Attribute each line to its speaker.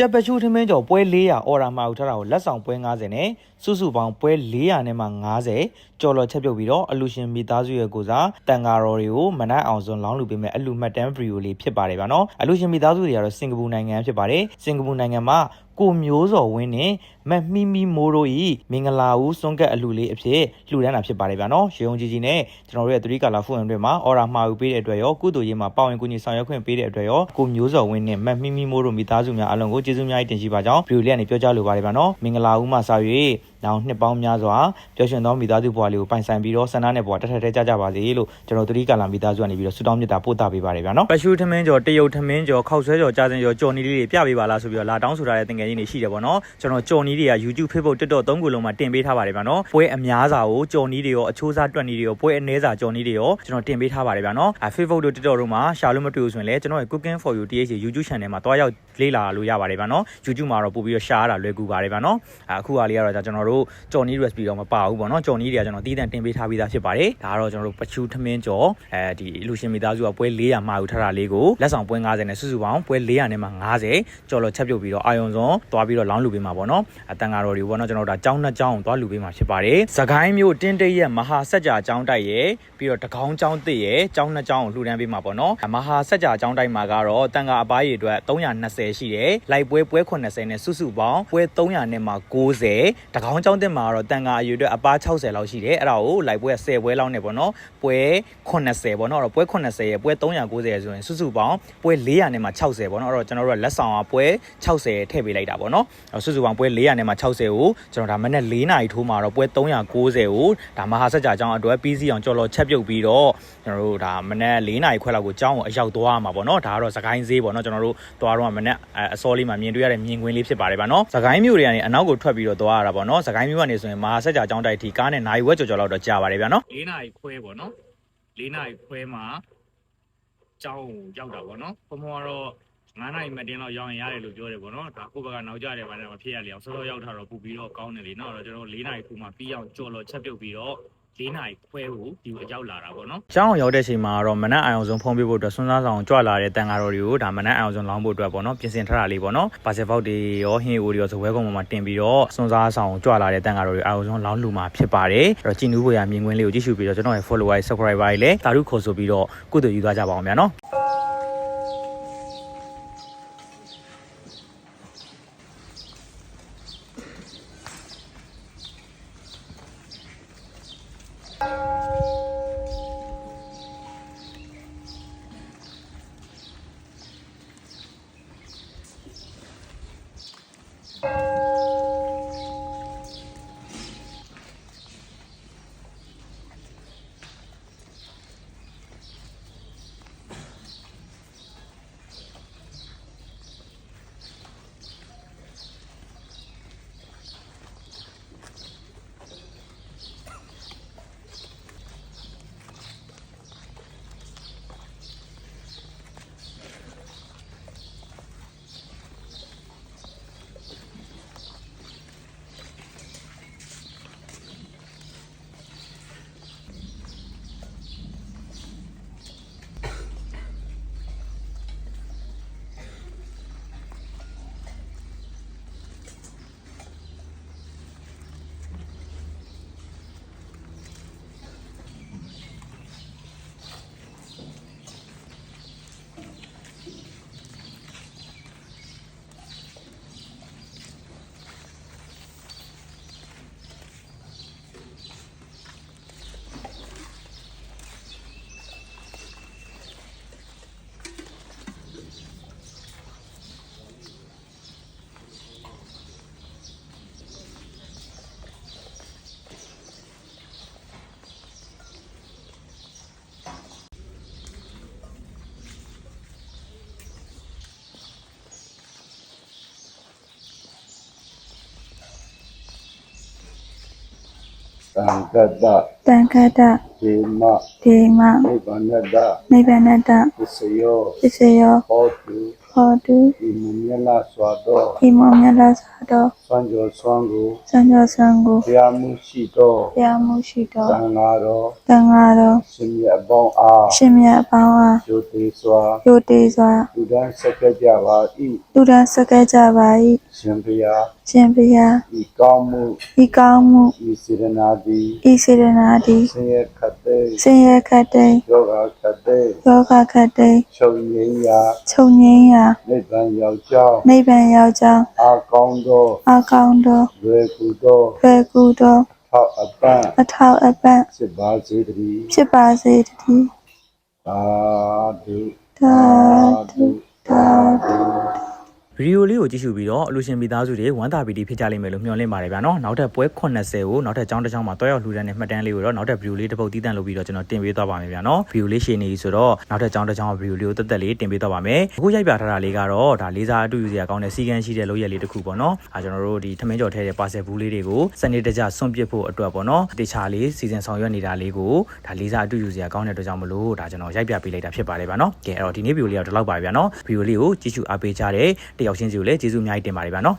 Speaker 1: ကြက်ပချူထမင်းကျော်ပွဲ400အော်ရာမှာဦးထားတာကိုလက်ဆောင်ပွဲ90နဲ့စုစုပေါင်းပွဲ400နဲ့မှ90ကြော်လော်ချက်ပြုတ်ပြီးတော့အလူရှင်မိသားစုရဲ့ကိုစားတန်ဃာတော်တွေကိုမနက်အောင်စွန်လောင်းလူပေးမဲ့အလူမှတ်တမ်းဗီဒီယိုလေးဖြစ်ပါတယ်ဗျာနော်အလူရှင်မိသားစုတွေကတော့စင်ကာပူနိုင်ငံဖြစ်ပါတယ်စင်ကာပူနိုင်ငံမှာ ကိုမျိုးစော်ဝင်းနဲ့မက်မီမီမိုးတို့ဤမင်္ဂလာဦးစွန်ကက်အလူလေးအဖြစ်လှူဒန်းတာဖြစ်ပါတယ်ဗျာနော်ရေုံကြီးကြီးနဲ့ကျွန်တော်တို့ရဲ့3ကာလာဖူအန်တွေမှာအော်ရာမှာယူပေးတဲ့အတွက်ရောကုသိုလ်ရေးမှာပါဝင်ကူညီဆောင်ရွက်ခွင့်ပေးတဲ့အတွက်ရောကိုမျိုးစော်ဝင်းနဲ့မက်မီမီမိုးတို့မိသားစုများအလုံးကိုကျေးဇူးများတင်ရှိပါကြောင်းဗီဒီယိုလေးကနေပြောကြားလိုပါတယ်ဗျာနော်မင်္ဂလာဦးမှာစာ၍နောက်နှစ်ပေါင်းများစွာပျော်ရွှင်သောမိသားစုဘဝလေးကိုပိုင်ဆိုင်ပြီးတော့ဆန္ဒနဲ့ဘဝတက်ထက်ထဲကြကြပါစေလို့ကျွန်တော်3ကာလာမိသားစုကနေပြီးတော့ဆုတောင်းမေတ္တာပို့သပေးပါတယ်ဗျာနော်ပရှုထမင်းကျော်တရုတ်ထမင်းကျော်ခောက်ဆွဲကျော်ကြားစင်ကျော်ကြော်နီလေးတွေပြပေးပါလားဆိုပြီးတော့လာတောင်းဆိုထားတဲ့တင်ငယ်ချင်းတွေရှိတယ်ပေါ့နော်ကျွန်တော်ကြော်နီတွေက YouTube Facebook TikTok သုံးခုလုံးမှာတင်ပေးထားပါတယ်ဗျာနော်ပွဲအများစာကိုကြော်နီတွေရောအချိုးစားတွက်နီတွေရောပွဲအနည်းစာကြော်နီတွေရောကျွန်တော်တင်ပေးထားပါတယ်ဗျာနော်အဲ Facebook တို့ TikTok တို့မှာရှာလို့မတွေ့ဘူးဆိုရင်လည်းကျွန်တော်ရဲ့ Cooking for You TH YouTube channel မှာတွားရောက်လေ့လာလို့ရပါတယ်ဗျာနော် YouTube မှာတော့ပို့ပြီးတော့ရှာရတာလွယ်ကူပါတယ်ဗျာနော်အခုဟာလေးကတော့ကျွန်တော်တို့ကြော်နီ recipe တော့မပါဘူးပေါ့နော်ကြော်နီတွေကကျွန်တော်တီးတန့်တင်ပေးထားပြီးသားဖြစ်ပါတယ်ဒါကတော့ကျွန်တော်တို့ပချူထမင်းကျော်အဲဒီလူရှင်မိသားစုကပွဲ400မှာယူထားတာလေးကိုလက်ဆောင်ပွဲ90နဲ့စုစုပေါင်းပွဲ400နဲ့မှ90ကြော်လော်ချက်ပြုတ်ပြီးတော့အာယုံစွန်တွားပြီးတော့လောင်းလူပေးမှာပေါ့နော်အတန်ကားတော်တွေပေါ့နော်ကျွန်တော်တို့ဒါကြောင်းနှစ်ကြောင်းကိုတွားလူပေးမှာဖြစ်ပါတယ်သခိုင်းမျိုးတင်းတိတ်ရဲ့မဟာစัจ जा ကျောင်းတိုက်ရဲ့ပြီးတော့တကောင်းကျောင်းတစ်ရဲ့ကျောင်းနှစ်ကျောင်းကိုလှူဒန်းပေးမှာပေါ့နော်မဟာစัจ जा ကျောင်းတိုက်မှာကတော့တန်ကားအပားရည်အတွက်320ရှိတယ်လိုက်ပွဲပွဲ80နဲ့စုစုပေါင်းပွဲ300နဲ့မှ90တကောင်း ကျောင်းတစ်မှာကတော့တန်ကားအယူအတွက်အပား60လောက်ရှိတယ်အဲ့ဒါကိုလိုက်ပွဲ10ပွဲလောက်နဲ့ပေါ့နော်ပွဲ80ပေါ့နော်အဲ့တော့ပွဲ80ရဲ့ပွဲ390ရဲ့ဆိုရင်စုစုပေါင်းပွဲ400နဲ့မှ60ပေါ့နော်အဲ့တော့ကျွန်တော်တို့ကလက်ဆောင်ကပွဲ60ထည့်ပေးလိုက်တာပေါ့နော်အဲ့တော့စုစုပေါင်းပွဲ400နဲ့မှ60ကိုကျွန်တော်ဒါမနေ့4နာရီထိုးမှာတော့ပွဲ390ကိုဒါမဟာစัจ जा အကြောင်းအတွက်ပြီးစီအောင်ကြော်လော်ချက်ပြုတ်ပြီးတော့ကျွန်တော်တို့ဒါမနေ့4နာရီခွဲလောက်ကိုအကြောင်းကိုအရောက်သွားမှာပေါ့နော်ဒါကတော့စကိုင်းဈေးပေါ့နော်ကျွန်တော်တို့သွားတော့မနေ့အစောလေးမှာမြင်တွေ့ရတဲ့မြင်ကွင်းလေးဖြစ်ပါတယ်ဗျာနော်စကိုင်းမြို့တွေကနေအနောက်ကိုထွက်ပြီးတော့သွားရတာပေါ့နော်စကိုင်းမြို့ကနေဆိုရင်မဟာစัจ जा အကြောင်းတိုက်ထိကားနဲ့နိုင်ဝက်ကြော်ကြော်လောက်တော့ကြာပါတယ်ဗျာနော်
Speaker 2: ၄နာရီခွဲပေါ့နော်၄နာရီခွဲမှာကျောင်းကိုရောက်တာပေါ့နော်ဘုံဘုံကတော့9နာရီမတင်တော့ရောက်ရင်ရတယ်လို့ပြောတယ်ပေါ့နော်ဒါကိုယ့်ဘက်ကနောက်ကျတယ်ဗာနဲ့မဖြစ်ရလေအောင်စောစောရောက်တာတော့ပူပြီးတော့ကောင်းတယ်လေနော်အဲ့တော့ကျွန်တော်၄နာရီခုမှပြီးအောင်ကြော်လော်ချက်ပြုတ်ပြီးတော့ ၄နာရီခွဲကိုဒီကိုရောက်လာတာပေါ့နော်
Speaker 1: ကျောင်းအောင်ရောက်တဲ့ချိန်မှာတော့မနက်အာရုံဆုံးဖုံးပြဖို့အတွက်ဆွမ်းစားဆောင်ကြွလာတဲ့တန်ဃာတော်တွေကိုဒါမနက်အာရုံဆုံးလောင်းဖို့အတွက်ပေါ့နော်ပြင်ဆင်ထားတာလေးပေါ့နော်ပါဆက်ဖောက်တွေရောဟင်းအိုတွေရောဇပွဲကုန်းပေါ်မှာတင်ပြီးတော့ဆွမ်းစားဆောင်ကြွလာတဲ့တန်ဃာတော်တွေအာရုံဆုံးလောင်းလူမှာဖြစ်ပါတယ်အဲ့တော့ကြည်နူးဖွယ်ရမြင်ကွင်းလေးကိုကြည့်ရှုပြီးတော့ကျွန်တော်ရဲ့ follower ရဲ့ subscriber တွေလည်းတာရုခေါ်ဆိုပြီးတော့ကုသိုလ်ယူသွားကြပါအောင်ဗျာနော်
Speaker 3: သံကတ္တ
Speaker 4: တံခတ္တ
Speaker 3: ဒေမ
Speaker 4: ဒေမ
Speaker 3: နိဗ္ဗာနတ္တ
Speaker 4: နိဗ္ဗာနတ္တ
Speaker 3: သစ္စယော
Speaker 4: ပစ္စယော
Speaker 3: ဟောတု
Speaker 4: ဟ
Speaker 3: ဖို့တူ
Speaker 4: ဒီမူမြတ်လာစွာသော
Speaker 3: ဒီမောင်မြတ်လာစွာသော
Speaker 4: စွမ်းကြောစွမ်းကို
Speaker 3: စံကျော်စံကို
Speaker 4: တရားမှုရှိသော
Speaker 3: တရားမှုရှိသော
Speaker 4: သံဃာတော်
Speaker 3: တန်ဃာတော်
Speaker 4: ရှင်မြတ်အပေါင်းအား
Speaker 3: ရှင်မြတ်အပေါင်းအား
Speaker 4: ကျိုသေးစွာ
Speaker 3: ယိုတေးစွာ
Speaker 4: လူဒန်းဆက်ကြကြပါ၏
Speaker 3: လူဒန်းစကဲကြပါ၏
Speaker 4: ရှင်ဘုရား
Speaker 3: ရှင်ဘုရား
Speaker 4: ဤကောင်းမှု
Speaker 3: ဤကောင်းမှု
Speaker 4: ဤစေရနာသည်
Speaker 3: ဤစေရနာသည်
Speaker 4: ဆင်းရဲခတ်သိမ်း
Speaker 3: ဆင်းရဲခတ်တဲ့
Speaker 4: ယောဂခတ်သိမ်း
Speaker 3: ယောဂခတ်တဲ့
Speaker 4: ချုပ်ငြိမ်းရာ
Speaker 3: ချုပ်ငြိမ်းရာ
Speaker 4: နိဗ္ဗာန်ရောက်ကြောင်း
Speaker 3: နိဗ္ဗာန်ရောက်ကြောင်း
Speaker 4: အာကောင်းသော
Speaker 3: အကောင်းသော
Speaker 4: လွယ်ကူသော
Speaker 3: ဖေကူသော
Speaker 4: ထောက်အပံ့
Speaker 3: အထောက်အပံ့
Speaker 4: ဖြစ်ပါစေတည်း
Speaker 3: ဖြစ်ပါစေတည်း
Speaker 4: သာဓု
Speaker 3: သာဓုသာဓု
Speaker 1: ဗီဒီယိုလေးကိုကြည့်ရှုပြီးတော့အလူရှင်မိသားစုတွေဝမ်းသာပီတိဖြစ်ကြလိမ့်မယ်လို့မျှော်လင့်ပါတယ်ဗျာနော်နောက်ထပ်ပွဲ80ကိုနောက်ထပ်ចောင်းတစ်ချောင်းမှာတွဲရောက်လှူဒန်းတဲ့မှတ်တမ်းလေးကိုတော့နောက်ထပ်ဗီဒီယိုလေးတစ်ပုတ်တီးတန့်လုပ်ပြီးတော့ကျွန်တော်တင်ပေးသွားပါမယ်ဗျာနော်ဗီဒီယိုလေးရှည်နေပြီဆိုတော့နောက်ထပ်ចောင်းတစ်ချောင်းဗီဒီယိုလေးကိုတက်တက်လေးတင်ပေးသွားပါမယ်အခုရိုက်ပြထားတာလေးကတော့ဒါလေးစားအတူယူစရာကောင်းတဲ့စီကန်းရှိတဲ့လုပ်ရက်လေးတစ်ခုပေါ့နော်အဲကျွန်တော်တို့ဒီထမင်းကြော်ထဲတဲ့ပါဆယ်ဘူးလေးတွေကိုစနေတကြဆွန့်ပစ်ဖို့အတွက်ပေါ့နော်တေချာလေးစီစဉ်ဆောင်ရွက်နေတာလေးကိုဒါလေးစားအတူယူစရာကောင်းတဲ့အတွက်ကြောင့်မလို့ဒါကျွန်တော်ရိုက်ပြပေးလိုက်တာဖြစ်ပါတယ်ဗျာနော်ကဲအဲ့တော့ဒီနေ့ဗီဒီယိုလေးတော့ဒီလောက်ပါပဲဗျာနော်ဗီဒီယိုလေးကိုကြည့်ရှုအားပေးကြတဲ့တယောက်ချင်းစီကိုလည်းကျေးဇူးအများကြီးတင်ပါတယ်ဗျာနော်